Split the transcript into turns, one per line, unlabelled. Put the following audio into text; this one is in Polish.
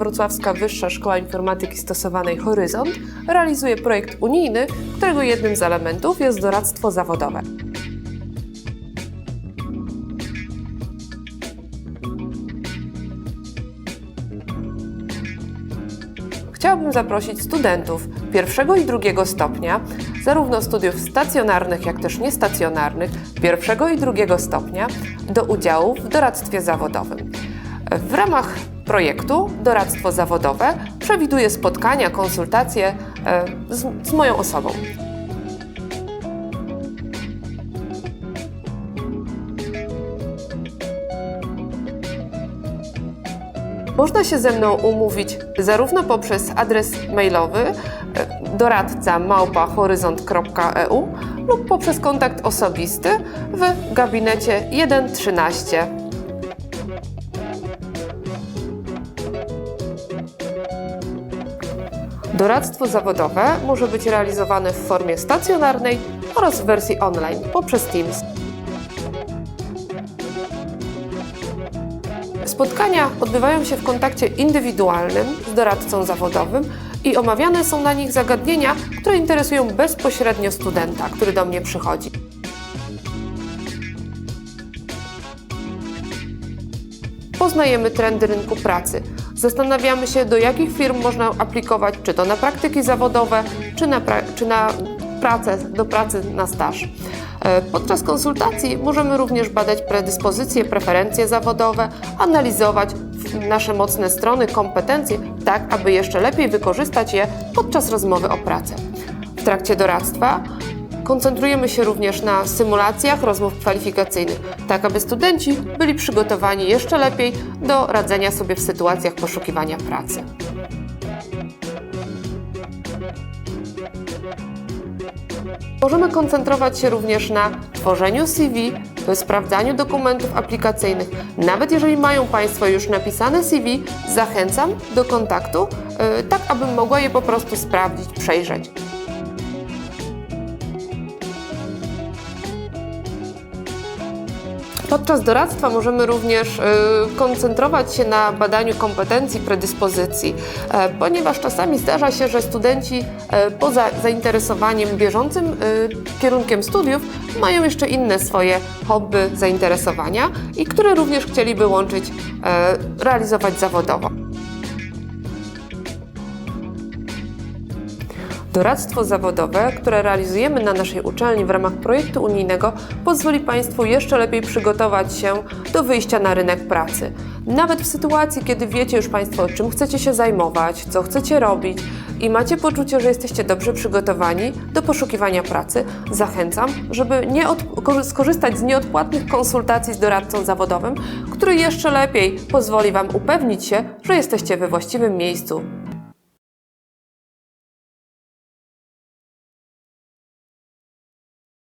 Wrocławska Wyższa Szkoła Informatyki Stosowanej Horyzont realizuje projekt unijny, którego jednym z elementów jest doradztwo zawodowe. Chciałabym zaprosić studentów pierwszego i drugiego stopnia, zarówno studiów stacjonarnych, jak też niestacjonarnych, pierwszego i drugiego stopnia, do udziału w doradztwie zawodowym. W ramach projektu Doradztwo Zawodowe przewiduje spotkania, konsultacje e, z, z moją osobą. Można się ze mną umówić zarówno poprzez adres mailowy e, doradca małpa horyzont.eu lub poprzez kontakt osobisty w gabinecie 113. Doradztwo zawodowe może być realizowane w formie stacjonarnej oraz w wersji online poprzez Teams. Spotkania odbywają się w kontakcie indywidualnym z doradcą zawodowym i omawiane są na nich zagadnienia, które interesują bezpośrednio studenta, który do mnie przychodzi. Poznajemy trendy rynku pracy. Zastanawiamy się, do jakich firm można aplikować, czy to na praktyki zawodowe, czy na, czy na pracę, do pracy na staż. E, Podczas konsultacji możemy również badać predyspozycje, preferencje zawodowe, analizować nasze mocne strony, kompetencje, tak aby jeszcze lepiej wykorzystać je podczas rozmowy o pracę. W trakcie doradztwa koncentrujemy się również na symulacjach rozmów kwalifikacyjnych, tak aby studenci byli przygotowani jeszcze lepiej do radzenia sobie w sytuacjach poszukiwania pracy. Możemy koncentrować się również na tworzeniu CV, sprawdzaniu dokumentów aplikacyjnych. Nawet jeżeli mają Państwo już napisane CV, zachęcam do kontaktu, yy, tak abym mogła je po prostu sprawdzić, przejrzeć. Podczas doradztwa możemy również y, koncentrować się na badaniu kompetencji, predyspozycji, e, ponieważ czasami zdarza się, że studenci e, poza zainteresowaniem bieżącym y, kierunkiem studiów mają jeszcze inne swoje hobby, zainteresowania i które również chcieliby łączyć, e, realizować zawodowo. Doradztwo zawodowe, które realizujemy na naszej uczelni w ramach projektu unijnego, pozwoli Państwu jeszcze lepiej przygotować się do wyjścia na rynek pracy. Nawet w sytuacji, kiedy wiecie już Państwo, czym chcecie się zajmować, co chcecie robić i macie poczucie, że jesteście dobrze przygotowani do poszukiwania pracy, zachęcam, żeby nie skorzystać z nieodpłatnych konsultacji z doradcą zawodowym, który jeszcze lepiej pozwoli Wam upewnić się, że jesteście we właściwym miejscu